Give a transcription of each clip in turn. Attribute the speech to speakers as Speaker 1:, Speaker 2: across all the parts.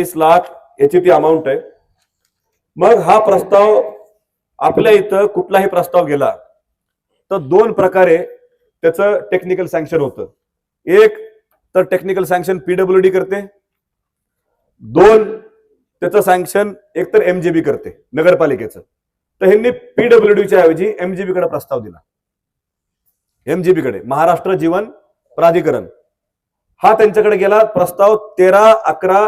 Speaker 1: वीस लाख याची ती अमाऊंट आहे. मग हा प्रस्ताव आपल्या इथं कुठलाही प्रस्ताव गेला तर दोन प्रकारे त्याचं टेक्निकल सँक्शन होतं. एक तर टेक्निकल सँक्शन पीडब्ल्यू डी करते. दोन त्याचं सँक्शन एकतर एमजीबी करते नगरपालिकेचं. तर ह्यांनी पीडब्ल्यू डीच्या ऐवजी एमजीबी कडे प्रस्ताव दिला. एमजीबी कडे महाराष्ट्र जीवन प्राधिकरण. हा त्यांच्याकडे गेला प्रस्ताव तेरा अकरा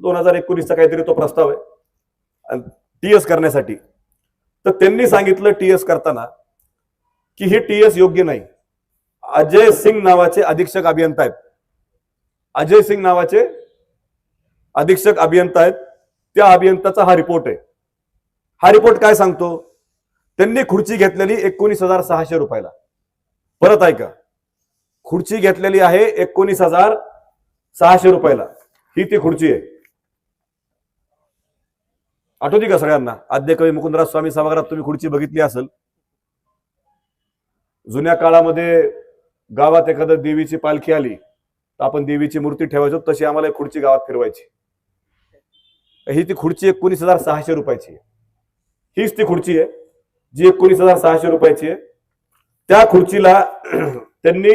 Speaker 1: दोन हजार एकोणीसचा काहीतरी तो प्रस्ताव आहे. टी एस करण्यासाठी. तर त्यांनी सांगितलं टीएस करताना की ही टी एस योग्य नाही. अजय सिंग नावाचे अधीक्षक अभियंता आहेत. अजय सिंग नावाचे अधीक्षक अभियंता आहेत. त्या अभियंताचा हा रिपोर्ट आहे. हा रिपोर्ट काय सांगतो? त्यांनी खुर्ची घेतलेली एकोणीस हजार सहाशे रुपयाला. परत ऐका. खुर्ची घेतलेली आहे एकोणीस हजार सहाशे रुपयाला. ही ती खुर्ची आहे. आठवते का सगळ्यांना? आद्य कवी मुकुंदराज स्वामी सभागृहात तुम्ही खुर्ची बघितली असेल. जुन्या काळामध्ये गावात एखादं देवीची पालखी आली तर आपण देवीची मूर्ती ठेवायचो तशी आम्हाला खुर्ची गावात फिरवायची. ही ती खुर्ची एकोणीस हजार सहाशे रुपयाची आहे. हीच ती खुर्ची आहे जी एकोणीस हजार सहाशे रुपयाची आहे. त्या खुर्चीला त्यांनी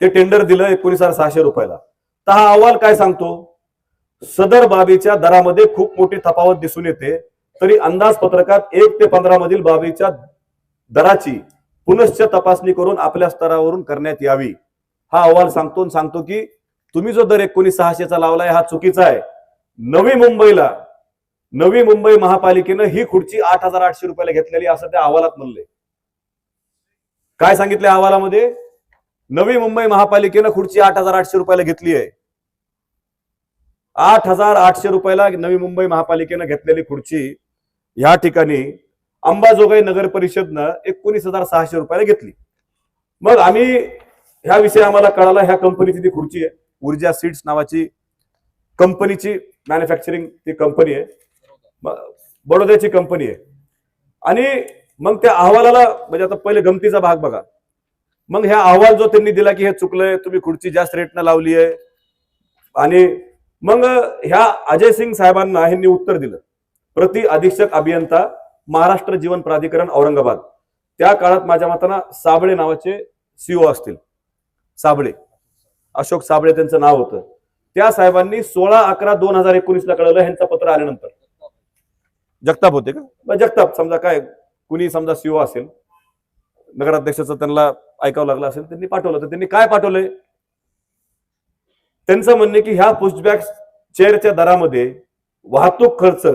Speaker 1: ते टेंडर दिलं एकोणीस हजार सहाशे रुपयाला. तर हा अहवाल काय सांगतो? सदर बाबीच्या दरामध्ये खूप मोठी तफावत दिसून येते. तरी अंदाजपत्रकात एक ते पंधरा मधील बाबीच्या दराची पुनश्च तपासणी करून आपल्या स्तरावरून करण्यात यावी. हा अहवाल सांगतो सांगतो की तुम्ही जो दर एकोणीस सहाशेचा लावलाय हा चुकीचा आहे. नवी मुंबईला नवी मुंबई महापालिकेनं ही खुर्ची आठ हजार आठशे रुपयाला घेतलेली असं त्या अहवालात म्हणलंय. काय सांगितले अहवालामध्ये? नवी मुंबई महापालिकेनं खुर्ची आठ हजार आठशे रुपयाला घेतली आहे. आठ हजार आठशे रुपयाला नवी मुंबई महापालिकेनं घेतलेली खुर्ची या ठिकाणी अंबाजोगाई नगर परिषदनं एकोणीस हजार सहाशे रुपयाला घेतली. मग आम्ही ह्या विषयी आम्हाला कळाला ह्या कंपनीची ती खुर्ची आहे ऊर्जा सीड्स नावाची कंपनीची मॅन्युफॅक्चरिंग ती कंपनी आहे. बडोद्याची कंपनी आहे. आणि मग त्या अहवालाला म्हणजे आता पहिले गमतीचा भाग बघा. मग ह्या अहवाल जो त्यांनी दिला की हे चुकलंय तुम्ही खुर्ची जास्त रेटनं लावली आहे आणि मग ह्या अजय सिंग साहेबांना ह्यांनी उत्तर दिलं. प्रति अधीक्षक अभियंता महाराष्ट्र जीवन प्राधिकरण औरंगाबाद. त्या काळात माझ्या मताना साबळे नावाचे सीओ असतील. साबळे. अशोक साबळे त्यांचं नाव होतं. त्या साहेबांनी सोळा अकरा दोन हजार एकोणीसला कळलं ह्यांचं पत्र आल्यानंतर. जगताप होते का? जगताप समजा काय कुणी समजा सीओ असेल नगराध्यक्षाचं त्यांना ऐकावं लागलं असेल त्यांनी पाठवलं. तर त्यांनी काय पाठवलंय? त्यांचं म्हणणे की ह्या पुशबॅक चेअरच्या दरामध्ये वाहतूक खर्च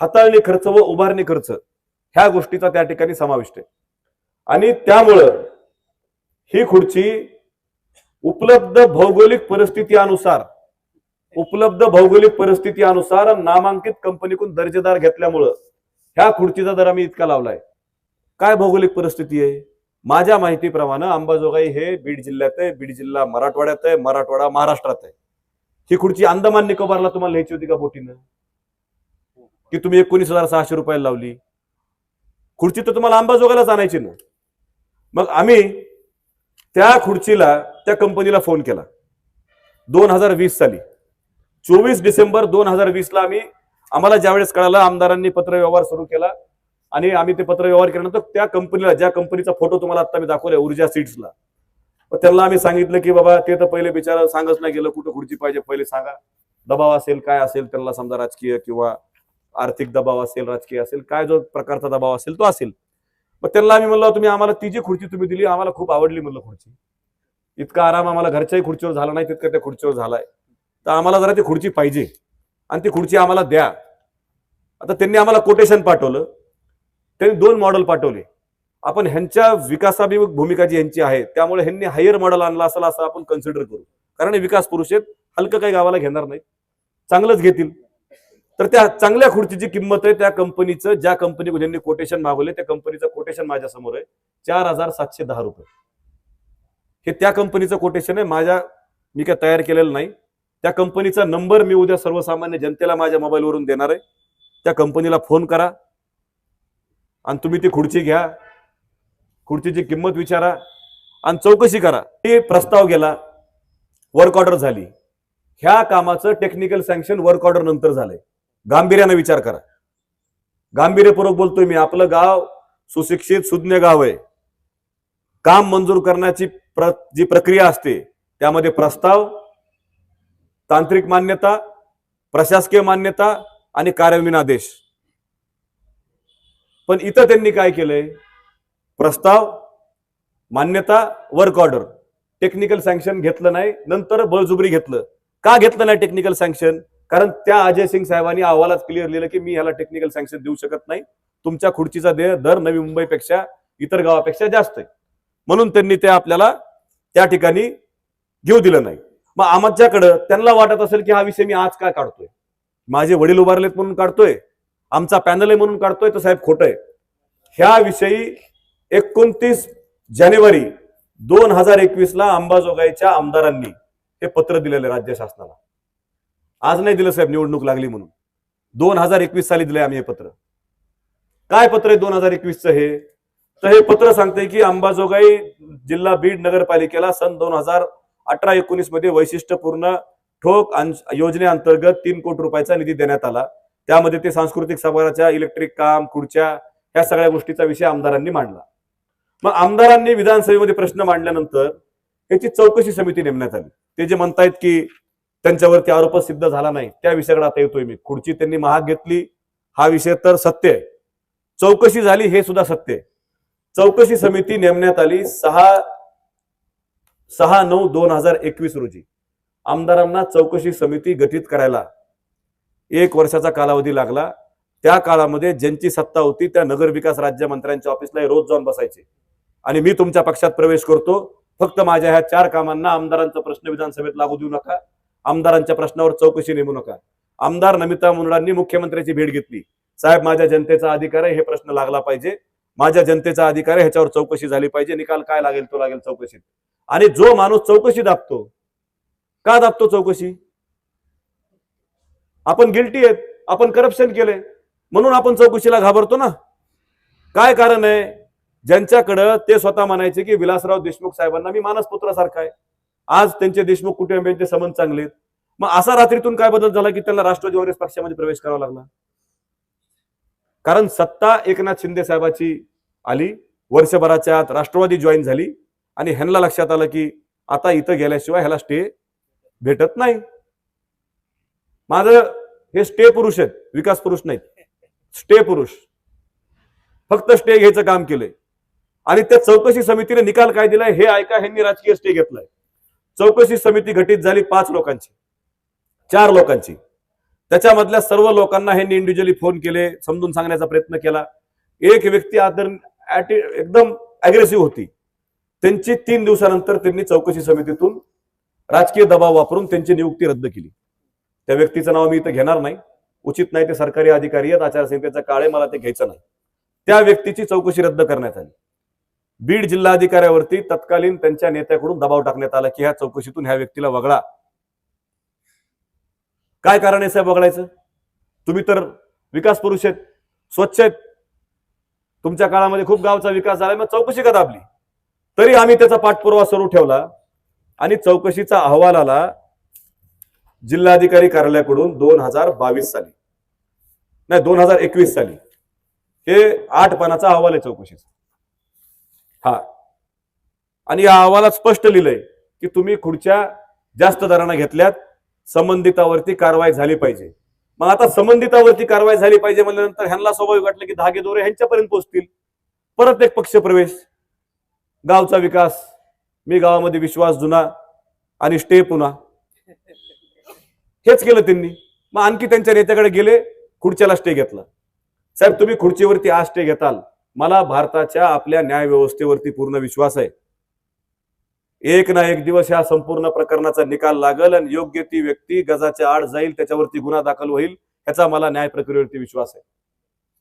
Speaker 1: हाताळणी खर्च व उभारणी खर्च ह्या गोष्टीचा त्या ठिकाणी समाविष्ट आहे. आणि त्यामुळं ही खुर्ची उपलब्ध भौगोलिक परिस्थितीनुसार उपलब्ध भौगोलिक परिस्थितीनुसार नामांकित कंपनीकडून दर्जेदार घेतल्यामुळं ह्या खुर्चीचा दर आम्ही इतका लावलाय. काय भौगोलिक परिस्थिती आहे? माझ्या माहितीप्रमाणे अंबाजोगाई हे बीड जिल्ह्यात आहे. बीड जिल्हा मराठवाड्यात आहे. मराठवाडा महाराष्ट्रात आहे. ही खुर्ची अंदमान निकोबारला तुम्हाला लिहायची होती का बोटीनं? की तुम्ही एकोणीस हजार सहाशे रुपयाला लावली? खुर्ची तर तुम्हाला अंबाजोगाईलाच आणायची ना. मग आम्ही त्या खुर्चीला त्या कंपनीला फोन केला. दोन हजार वीस साली. चोवीस डिसेंबर दोन हजार वीस ला आम्ही आम्हाला ज्यावेळेस कळालं आमदारांनी पत्रव्यवहार सुरू केला. आणि आम्ही ते पत्र व्यवहार केल्यानंतर त्या कंपनीला ज्या कंपनीचा फोटो तुम्हाला आता मी दाखवलाय ऊर्जा सीट्सला त्यांना आम्ही सांगितलं की बाबा ते तर पहिले बिचारा सांगच नाही गेलं कुठं खुर्ची पाहिजे पहिले सांगा. दबाव असेल काय असेल त्यांना समजा राजकीय किंवा आर्थिक दबाव असेल राजकीय असेल काय जो प्रकारचा दबाव असेल तो असेल. मग त्यांना आम्ही म्हणलो तुम्ही आम्हाला ती जी खुर्ची तुम्ही दिली आम्हाला खूप आवडली म्हणलं खुर्ची. इतका आराम आम्हाला घरच्याही खुर्चीवर झाला नाही तितका त्या खुर्चीवर झालाय. तर आम्हाला जरा ती खुर्ची पाहिजे. आणि ती खुर्ची आम्हाला द्या. आता त्यांनी आम्हाला कोटेशन पाठवलं. त्यांनी दोन मॉडेल पाठवले. आपण ह्यांच्या विकासाभिमुख भूमिका जी यांची आहे त्यामुळे ह्यांनी हायर मॉडेल आणला असेल असं आपण कन्सिडर करू. कारण विकास पुरुष आहेत हलकं काही गावाला घेणार नाही चांगलंच घेतील. तर त्या चांगल्या खुर्चीची किंमत आहे त्या कंपनीचं ज्या कंपनी ज्यांनी कोटेशन मागवले त्या कंपनीचं कोटेशन माझ्यासमोर आहे चार हजार सातशे दहा रुपये. हे त्या कंपनीचं कोटेशन आहे माझ्या मी काय तयार केलेलं नाही. त्या कंपनीचा नंबर मी उद्या सर्वसामान्य जनतेला माझ्या मोबाईलवरून देणार आहे. त्या कंपनीला फोन करा. आणि तुम्ही ती खुर्ची घ्या. खुर्चीची किंमत विचारा आणि चौकशी करा. ते प्रस्ताव गेला वर्क ऑर्डर झाली. ह्या कामाचं टेक्निकल सँक्शन वर्क ऑर्डर नंतर झालंय. गांभीर्यानं विचार करा. गांभीर्यपूर्वक बोलतोय मी आपलं गाव सुशिक्षित सुज्ञ गाव आहे. काम मंजूर करण्याची प्र जी प्रक्रिया असते त्यामध्ये प्रस्ताव तांत्रिक मान्यता प्रशासकीय मान्यता आणि कार्यान्वयन आदेश. पण इथं त्यांनी काय केलंय? प्रस्ताव मान्यता वर्क ऑर्डर टेक्निकल सँक्शन घेतलं नाही नंतर बळजुबरी घेतलं. का घेतलं नाही टेक्निकल सँक्शन कारण त्या अजय सिंग साहेबांनी अहवालात क्लिअर लिहिलं की मी ह्याला टेक्निकल सँक्शन देऊ शकत नाही. तुमच्या खुर्चीचा दे दर नवी मुंबईपेक्षा इतर गावापेक्षा जास्त आहे. म्हणून त्यांनी ते आपल्याला त्या ठिकाणी घेऊ दिलं नाही. मग आमच्याकडं त्यांना वाटत असेल की हा विषय मी आज काय काढतोय? माझे वडील उभारलेत म्हणून काढतोय. आमचा पॅनल आहे म्हणून काढतोय तर साहेब खोटं आहे. ह्या विषयी एकोणतीस जानेवारी दोन हजार एकवीस ला अंबाजोगाईच्या आमदारांनी हे पत्र दिलेलं राज्य शासनाला. आज नाही दिलं साहेब निवडणूक लागली म्हणून. दोन हजार एकवीस साली दिलंय आम्ही हे पत्र. काय पत्र आहे दोन हजार एकवीसचं हे? तर हे पत्र सांगते की अंबाजोगाई जिल्हा बीड नगरपालिकेला सन दोन हजार अठरा एकोणीसमध्ये वैशिष्ट्यपूर्ण ठोक योजनेअंतर्गत तीन कोटी रुपयाचा निधी देण्यात आला. त्यामध्ये ते सांस्कृतिक सभागाच्या इलेक्ट्रिक काम खुर्च्या या सगळ्या गोष्टीचा विषय आमदारांनी मांडला. मग आमदारांनी विधानसभेमध्ये प्रश्न मांडल्यानंतर याची चौकशी समिती नेमण्यात आली. ते जे म्हणतायत की त्यांच्यावरती आरोप सिद्ध झाला नाही त्या विषयाकडे आता येतोय मी. खुर्ची त्यांनी महाग घेतली हा विषय तर सत्य आहे. चौकशी झाली हे सुद्धा सत्य आहे. चौकशी समिती नेमण्यात आली सहा सहा नऊ दोन हजार एकवीस रोजी. आमदारांना चौकशी समिती गठीत करायला एक वर्षाचा कालावधी लागला. त्या काळामध्ये ज्यांची सत्ता होती त्या नगरविकास राज्यमंत्र्यांच्या ऑफिसला रोज जाऊन बसायचे. आणि मी तुमच्या पक्षात प्रवेश करतो. फक्त माझ्या ह्या चार कामांना आमदारांचा प्रश्न विधानसभेत लागू देऊ नका. आमदारांच्या प्रश्नावर चौकशी नेमू नका. आमदार नमिता मुंडांनी मुख्यमंत्र्याची भेट घेतली. साहेब माझ्या जनतेचा अधिकार आहे हे प्रश्न लागला पाहिजे. माझ्या जनतेचा अधिकार आहे ह्याच्यावर चौकशी झाली पाहिजे. निकाल काय लागेल तो लागेल चौकशीत. आणि जो माणूस चौकशी दाबतो का दाबतो चौकशी? आपण गिल्टी आहेत आपण करप्शन केले म्हणून आपण चौकशीला घाबरतो ना. काय कारण आहे? ज्यांच्याकडं ते स्वतः म्हणायचे की विलासराव देशमुख साहेबांना मी मानसपुत्रासारखा आहे. आज त्यांचे देशमुख कुटुंबियांचे संबंध चांगले आहेत. मग असा रात्रीतून काय बदल झाला की त्यांना राष्ट्रवादी काँग्रेस पक्षामध्ये प्रवेश करावा लागला? कारण सत्ता एकनाथ शिंदे साहेबाची आली वर्षभराच्या आत राष्ट्रवादी जॉईन झाली आणि ह्यांना लक्षात आलं की आता इथं गेल्याशिवाय ह्याला स्टे भेटत नाही. माझं हे स्टे पुरुष आहेत विकास पुरुष नाहीत. स्टे पुरुष. फक्त स्टे घ्यायचं काम केलंय. आणि त्या चौकशी समितीने निकाल काय दिलाय हे ऐका ह्यांनी राजकीय स्टे घेतलाय. चौकशी समिती घटित झाली पाच लोकांची. चार लोकांची. त्याच्यामधल्या सर्व लोकांना ह्यांनी इंडिव्हिज्युअली फोन केले समजून सांगण्याचा प्रयत्न केला. एक व्यक्ती आदर एकदम अग्रेसिव्ह होती. त्यांची तीन दिवसानंतर त्यांनी चौकशी समितीतून राजकीय दबाव वापरून त्यांची नियुक्ती रद्द केली. त्या व्यक्तीचं नाव मी इथं घेणार नाही. उचित नाही ते सरकारी अधिकारी आहेत आचारसंहितेचा आहे मला ते घ्यायचं नाही. त्या व्यक्तीची चौकशी रद्द करण्यात आली. बीड जिल्हाधिकाऱ्यावरती तत्कालीन त्यांच्या नेत्याकडून दबाव टाकण्यात आला की ह्या चौकशीतून ह्या व्यक्तीला वगळा. काय कारण आहे साहेब वगळायचं? तुम्ही तर विकास पुरुष आहेत स्वच्छ आहेत. तुमच्या काळामध्ये खूप गावचा विकास झाला मग चौकशी का दाबली? तरी आम्ही त्याचा पाठपुरावा सुरू ठेवला आणि चौकशीचा अहवाल आला जिल्हाधिकारी कार्यालयाकडून दोन हजार बावीस साली. नाही दोन हजार एकवीस साली. हे आठ पानाचा अहवाल आहे चौकशीचा. हा. आणि या अहवालात स्पष्ट लिहिलंय की तुम्ही खुर्च्या जास्त दरांना घेतल्यात संबंधितावरती कारवाई झाली पाहिजे. मग आता संबंधितावरती कारवाई झाली पाहिजे म्हणल्यानंतर ह्यांना स्वाभाविक वाटलं की धागे दोरे ह्यांच्यापर्यंत पोहोचतील. परत एक पक्ष प्रवेश. गावचा विकास. मी गावामध्ये विश्वास जुना आणि स्टे पुन्हा हेच केलं त्यांनी. मग आणखी त्यांच्या नेत्याकडे गेले खुर्च्याला स्टे घेतला. साहेब तुम्ही खुर्चीवरती आज स्टे घेताल. मला भारताच्या आपल्या न्याय व्यवस्थेवरती पूर्ण विश्वास आहे. एक ना एक दिवस ह्या संपूर्ण प्रकरणाचा निकाल लागल आणि योग्य ती व्यक्ती गजाच्या आड जाईल त्याच्यावरती गुन्हा दाखल होईल ह्याचा मला न्याय प्रक्रियेवरती विश्वास आहे.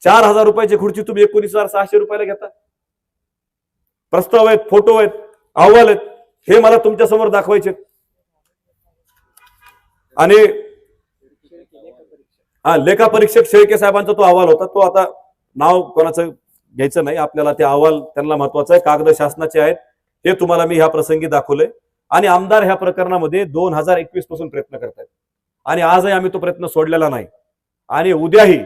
Speaker 1: चार हजार रुपयाची खुर्ची तुम्ही एकोणीस हजार सहाशे रुपयाला घेता. प्रस्ताव आहेत फोटो आहेत अहवाल आहेत हे मला तुमच्यासमोर दाखवायचे आणि हा लेखा परीक्षक शेळके साहेबांचा तो अहवाल होता. तो आता नाव कोणाचं घ्यायचं नाही. आपल्याला ते अहवाल त्यांना महत्त्वाचा आहे. कागद शासनाचे आहेत. ते तुम्हाला मी ह्या प्रसंगी दाखवलंय. आणि आमदार ह्या प्रकरणामध्ये दोन हजार एकवीसपासून प्रयत्न करतायत. आणि आजही आम्ही तो प्रयत्न सोडलेला नाही. आणि उद्याही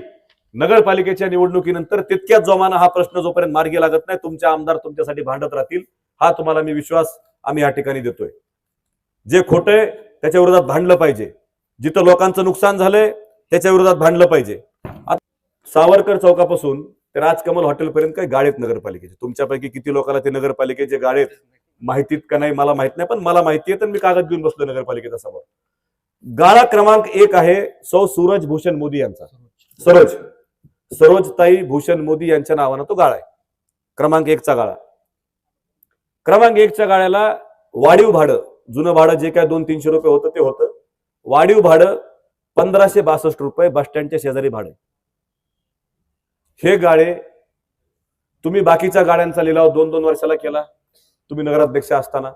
Speaker 1: नगरपालिकेच्या निवडणुकीनंतर तितक्याच जोमानं हा प्रश्न जोपर्यंत मार्गी लागत नाही तुमचे आमदार तुमच्यासाठी भांडत राहतील हा तुम्हाला मी विश्वास आम्ही या ठिकाणी देतोय. जे खोटंय त्याच्या विरोधात भांडलं पाहिजे. जिथं लोकांचं नुकसान झालंय त्याच्या विरोधात भांडलं पाहिजे. आता सावरकर चौकापासून ते राजकमल हॉटेलपर्यंत काही गाडेत नगरपालिकेचे. तुमच्यापैकी किती लोकांना ते नगरपालिकेचे गाडेत माहितीत का नाही मला माहीत नाही पण मला माहिती आहे तर मी कागद घेऊन बसलो नगरपालिकेचा समोर. गाळा क्रमांक एक आहे सौ सूरज भूषण मोदी यांचा. सरोज. सरोजताई भूषण मोदी यांच्या नावानं तो गाळा आहे. क्रमांक एकचा गाळा. क्रमांक एकच्या गाळ्याला वाढीव भाडं जुनं भाडं जे काय दोन तीनशे रुपये होतं ते होतं. वाढीव भाडं पंधराशे बासष्ट रुपये बसस्टँडच्या शेजारी भाडं हे गाळे तुम्ही बाकीच्या गाड्यांचा लिलाव दोन दोन वर्षाला केला. तुम्ही नगराध्यक्ष असताना.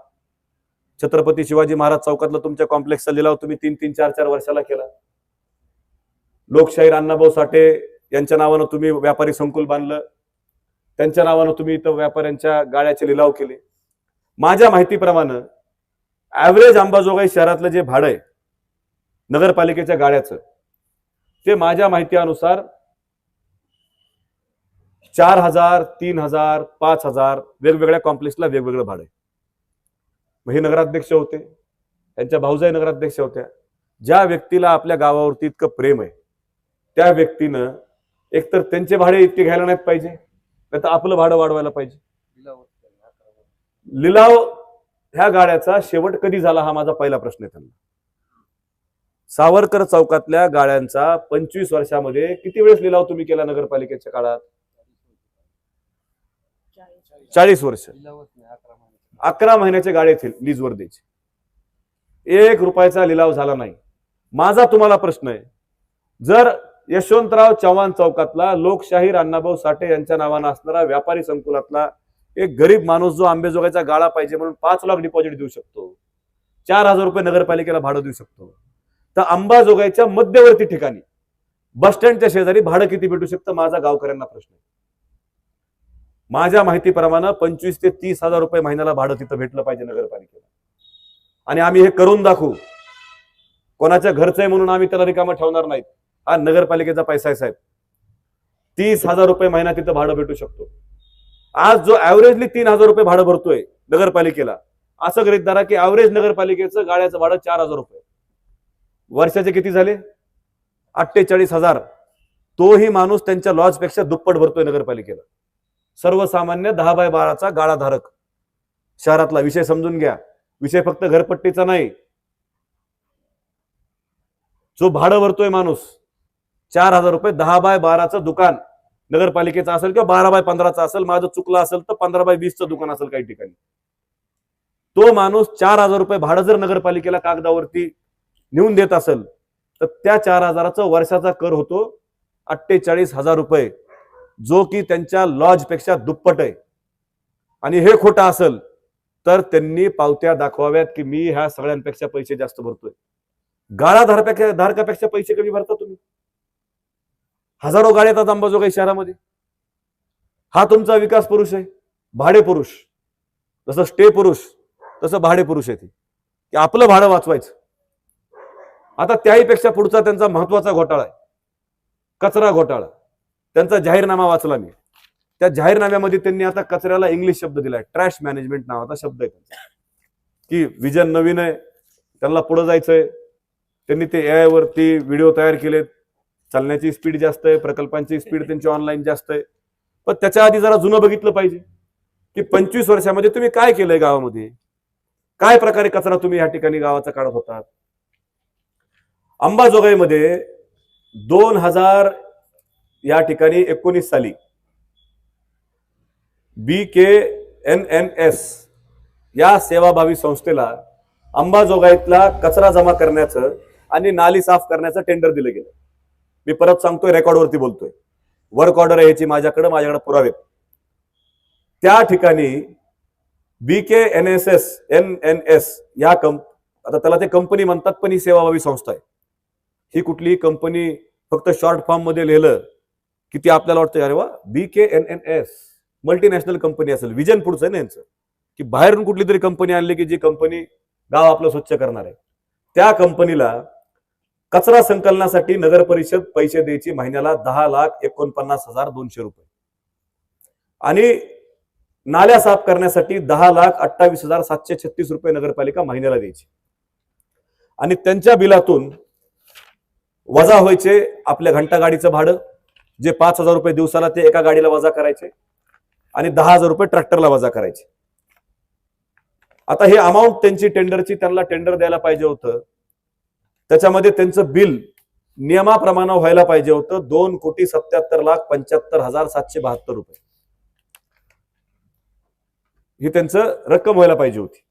Speaker 1: छत्रपती शिवाजी महाराज चौकातला तुमच्या कॉम्प्लेक्सचा लिलाव तुम्ही तीन तीन चार चार वर्षाला केला. लोकशाहीर अण्णाभाऊ साठे यांच्या नावानं तुम्ही व्यापारी संकुल बांधलं. त्यांच्या नावानं तुम्ही इथं व्यापाऱ्यांच्या गाड्याचे लिलाव केले. माझ्या माहितीप्रमाणे ॲव्हरेज अंबाजोगाई शहरातलं जे भाडं आहे नगरपालिकेच्या गाड्याचं. ते माझ्या माहितीनुसार चार हजार तीन हजार पाच हजार वेगवेगळ्या कॉम्प्लेक्सला वेगवेगळं भाडं मग हे नगराध्यक्ष होते. त्यांच्या भाऊजाई नगराध्यक्ष होत्या. ज्या व्यक्तीला आपल्या गावावरती इतकं प्रेम आहे त्या व्यक्तीनं एकतर त्यांचे भाडे इतके घ्यायला नाहीत पाहिजे नाही तर आपलं भाडं वाढवायला पाहिजे. लिलाव ह्या गाड्याचा शेवट कधी झाला हा माझा पहिला प्रश्न आहे त्यांना. सावरकर चौकातल्या गाड्यांचा पंचवीस वर्षामध्ये किती वेळेस लिलाव तुम्ही केला नगरपालिकेच्या काळात? चाळीस वर्ष. अकरा महिन्याचे गाडे लीजवर द्यायचे. एक रुपयाचा लिलाव झाला नाही. माझा तुम्हाला प्रश्न आहे. जर यशवंतराव चव्हाण चौकातला लोकशाहीर अण्णाभाऊ साठे यांच्या नावानं असणारा व्यापारी संकुलातला एक गरीब माणूस जो आंबेजोगाईचा गाळा पाहिजे म्हणून पाच लाख डिपॉझिट देऊ शकतो. चार हजार रुपये नगरपालिकेला भाडं देऊ शकतो. तर अंबाजोगाईच्या मध्यवर्ती ठिकाणी. बस स्टँडच्या शेजारी भाडं किती भेटू शकतं? माझा गावकऱ्यांना प्रश्न आहे. माझ्या माहितीप्रमाणे पंचवीस ते तीस हजार रुपये महिन्याला भाडं तिथं भेटलं पाहिजे नगरपालिकेला. आणि आम्ही हे करून दाखवू. कोणाच्या घरचं आहे म्हणून आम्ही त्याला रिकामं ठेवणार नाहीत. हा नगरपालिकेचा पैसा आहे साहेब. तीस हजार रुपये महिना तिथं भाडं भेटू शकतो. आज जो ऍव्हरेजली तीन हजार रुपये भाडं भरतोय नगरपालिकेला असं गृहित धरा की ऍव्हरेज नगरपालिकेचं गाड्याचं भाडं चार हजार रुपये वर्षाचे किती झाले? अठ्ठेचाळीस हजार. तोही माणूस त्यांच्या लॉजपेक्षा दुप्पट भरतोय नगरपालिकेला. सर्वसामान्य दहा बाय बाराचा गाळाधारक. शहरातला विषय समजून घ्या. विषय फक्त घरपट्टीचा नाही. जो भाडं भरतोय माणूस चार हजार रुपये दहा बाय बाराचं दुकान नगरपालिकेचं असेल किंवा बारा बाय पंधराचं असेल माझं चुकलं असेल तर पंधरा बाय वीसचं दुकान असेल काही ठिकाणी. तो माणूस चार हजार रुपये भाडं जर नगरपालिकेला कागदावरती नेऊन देत असेल तर त्या चार हजाराचा वर्षाचा कर होतो अठ्ठेचाळीस हजार रुपये जो की त्यांच्या लॉजपेक्षा दुप्पट आहे. आणि हे खोटं असेल तर त्यांनी पावत्या दाखवाव्यात की मी ह्या सगळ्यांपेक्षा पैसे जास्त भरतोय. गाळा धारपेक्षा धारकापेक्षा पैसे कमी भरता तुम्ही. हजारो गाड्या येतात अंबाजोगाई शहरामध्ये. हा तुमचा विकास पुरुष आहे भाडे पुरुष. जसं स्टे पुरुष तसं भाडे पुरुष आहे ती. की आपलं भाडं वाचवायचं. आता त्याहीपेक्षा पुढचा त्यांचा महत्त्वाचा घोटाळा आहे. कचरा घोटाळा. त्यांचा जाहीरनामा वाचला मी. त्या जाहीरनाम्यामध्ये त्यांनी आता कचऱ्याला इंग्लिश शब्द दिलाय. ट्रॅश मॅनेजमेंट नावाचा शब्द आहे की विजन नवीन आहे त्यांना पुढे जायचंय. त्यांनी ते ए वरती व्हिडिओ तयार केलेत. चालण्याची स्पीड जास्त आहे प्रकल्पांची स्पीड त्यांची ऑनलाईन जास्त आहे. पण त्याच्या आधी जरा जुनं बघितलं पाहिजे. की पंचवीस वर्षामध्ये तुम्ही काय केलंय गावामध्ये? काय प्रकारे कचरा तुम्ही या ठिकाणी गावाचा काढत होतात? अंबाजोगाईमध्ये दोन हजार या ठिकाणी एकोणीस साली B K N N S या सेवाभावी संस्थेला अंबाजोगाईतला कचरा जमा करण्याचं आणि नाली साफ करण्याचं टेंडर दिलं गेलं. मी परत सांगतोय रेकॉर्डवरती बोलतोय. वर्क ऑर्डर आहे याची माझ्याकडे माझ्याकडे पुरावेत त्या ठिकाणी B K N S S N N S या कंप आता त्याला ते कंपनी म्हणतात पण ही सेवाभावी संस्था आहे. ही कुठलीही कंपनी फक्त शॉर्ट फॉर्ममध्ये लिहिलं की ती आपल्याला वाटतं अरे वा B K N N S multinational company असेल. विजन पुढचं आहे ना यांचं की बाहेरून कुठली तरी कंपनी आणली की जी कंपनी गाव आपलं स्वच्छ करणार आहे. त्या कंपनीला कचरा संकलनासाठी नगर परिषद पैसे द्यायची महिन्याला दहा लाख एकोणपन्नास हजार दोनशे रुपये. आणि नाल्या साफ करण्यासाठी दहा लाख अठ्ठावीस हजार सातशे छत्तीस रुपये नगरपालिका महिन्याला द्यायची. आणि त्यांच्या बिलातून वजा व्हायचे आपल्या घंटा गाडीचं भाडं जे पाच हजार रुपये दिवसाला ते एका गाडीला वजा करायचे आणि दहा हजार रुपये ट्रॅक्टरला वजा करायचे. आता हे अमाऊंट त्यांची टेंडरची त्यांना टेंडर द्यायला पाहिजे होतं. त्याच्यामध्ये त्यांचं बिल नियमाप्रमाणे व्हायला पाहिजे होतं. दोन कोटी सत्याहत्तर लाख पंच्याहत्तर हजार सातशे बहात्तर रुपये. ही त्यांचं रक्कम व्हायला पाहिजे होती.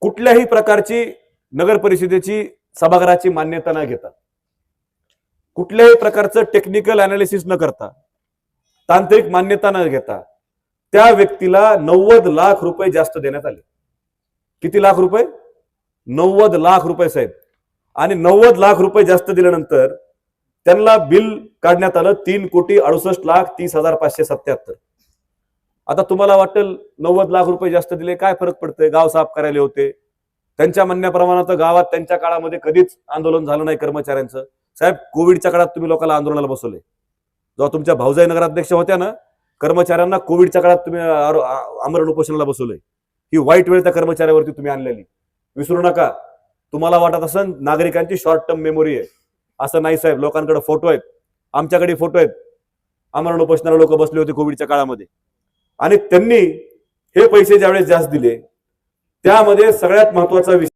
Speaker 1: कुठल्याही प्रकारची नगर परिषदेची सभागृहाची मान्यता न घेता. कुठल्याही प्रकारचं टेक्निकल अनालिसिस न करता तांत्रिक मान्यता न घेता त्या व्यक्तीला नव्वद लाख रुपये जास्त देण्यात आले. किती लाख रुपये? नव्वद लाख रुपये साहेब. आणि नव्वद लाख रुपये जास्त दिल्यानंतर त्यांना बिल काढण्यात आलं तीन कोटी अडुसष्ट लाख तीस हजार पाचशे सत्याहत्तर. आता तुम्हाला वाटेल नव्वद लाख रुपये जास्त दिले काय फरक पडतोय? गाव साफ करायला होते. त्यांच्या म्हणण्याप्रमाणे तर गावात त्यांच्या काळामध्ये कधीच आंदोलन झालं नाही कर्मचाऱ्यांचं. साहेब कोविडच्या काळात तुम्ही लोकांना आंदोलनाला बसवले. जेव्हा तुमच्या भाऊजाई नगराध्यक्ष होत्या ना कर्मचाऱ्यांना कोविडच्या काळात तुम्ही आमरण उपोषणाला बसवलंय. ही वाईट वेळ त्या कर्मचाऱ्यावरती तुम्ही आणलेली. विसरू नका. तुम्हाला वाटत असं नागरिकांची शॉर्ट टर्म मेमोरी आहे. असं नाही साहेब लोकांकडे फोटो आहेत. आमच्याकडे फोटो आहेत. आमरण उपोषणाला लोक बसले होते कोविडच्या काळामध्ये. आणि त्यांनी हे पैसे ज्यावेळेस जास्त दिले त्यामध्ये सगळ्यात महत्त्वाचा विषय